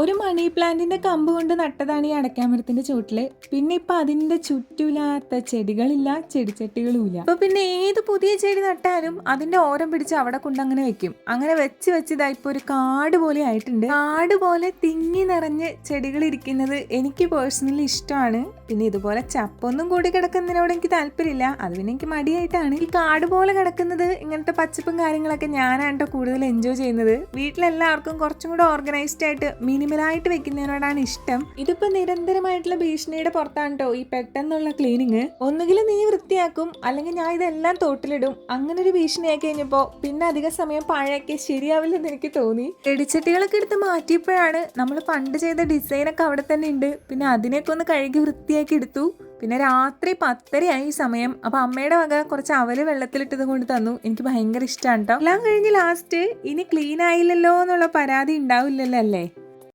ഒരു മണി പ്ലാന്റിന്റെ കമ്പ് കൊണ്ട് നട്ടതാണ് ഈ അടയ്ക്കാമരത്തിന്റെ ചുവട്ടിൽ. പിന്നെ ഇപ്പൊ അതിന്റെ ചുറ്റുമില്ലാത്ത ചെടികളില്ല ചെടിച്ചട്ടികളുമില്ല. അപ്പൊ പിന്നെ ഏത് പുതിയ ചെടി നട്ടാലും അതിന്റെ ഓരം പിടിച്ച് അവിടെ കൊണ്ട് അങ്ങനെ വെക്കും. അങ്ങനെ വെച്ച് വെച്ച് ഇതാ ഒരു കാട് പോലെ ആയിട്ടുണ്ട്. കാട് പോലെ തിങ്ങി നിറഞ്ഞ് ചെടികൾ ഇരിക്കുന്നത് എനിക്ക് പേഴ്സണലി ഇഷ്ടമാണ്. പിന്നെ ഇതുപോലെ ചപ്പൊന്നും കൂടി കിടക്കുന്നതിനോട് എനിക്ക് താല്പര്യമില്ല. അത് പിന്നെ എനിക്ക് മടിയായിട്ടാണ്. ഈ കാട് പോലെ കിടക്കുന്നത് ഇങ്ങനത്തെ പച്ചപ്പും കാര്യങ്ങളൊക്കെ ഞാനാണ് കൂടുതൽ എൻജോയ് ചെയ്യുന്നത്. വീട്ടിലെല്ലാവർക്കും കുറച്ചും കൂടെ ഓർഗനൈസ്ഡ് ആയിട്ട് മിനിമലായിട്ട് വെക്കുന്നതിനോടാണ് ഇഷ്ടം ഇതിപ്പോ നിരന്തരമായിട്ടുള്ള ഭീഷണിയുടെ പുറത്താണ് കേട്ടോ ഈ പെട്ടെന്നുള്ള ക്ലീനിങ് ഒന്നുകിൽ നീ വൃത്തിയാക്കും അല്ലെങ്കിൽ ഞാൻ ഇതെല്ലാം തോട്ടിലിടും അങ്ങനെ ഒരു ഭീഷണിയായി കഴിഞ്ഞപ്പോ പിന്നെ അധിക സമയം പഴയൊക്കെ ശരിയാവില്ലെന്ന് എനിക്ക് തോന്നി ചെടിച്ചട്ടികളൊക്കെ എടുത്ത് മാറ്റിയപ്പോഴാണ് നമ്മൾ പണ്ട് ചെയ്ത ഡിസൈനൊക്കെ അവിടെ തന്നെ ഉണ്ട് പിന്നെ അതിനെയൊക്കെ ഒന്ന് കഴുകി വൃത്തിയാക്കി എടുത്തു പിന്നെ രാത്രി പത്തരയായി സമയം അപ്പൊ അമ്മയുടെ വക കുറച്ച് അവൽ വെള്ളത്തിലിട്ടത് കൊണ്ട് തന്നു. എനിക്ക് ഭയങ്കര ഇഷ്ടമാണ് കേട്ടോ എല്ലാം കഴിഞ്ഞ് ലാസ്റ്റ് ഇനി ക്ലീൻ ആയില്ലല്ലോ എന്നുള്ള പരാതി ഉണ്ടാവില്ലല്ലോ അല്ലേ?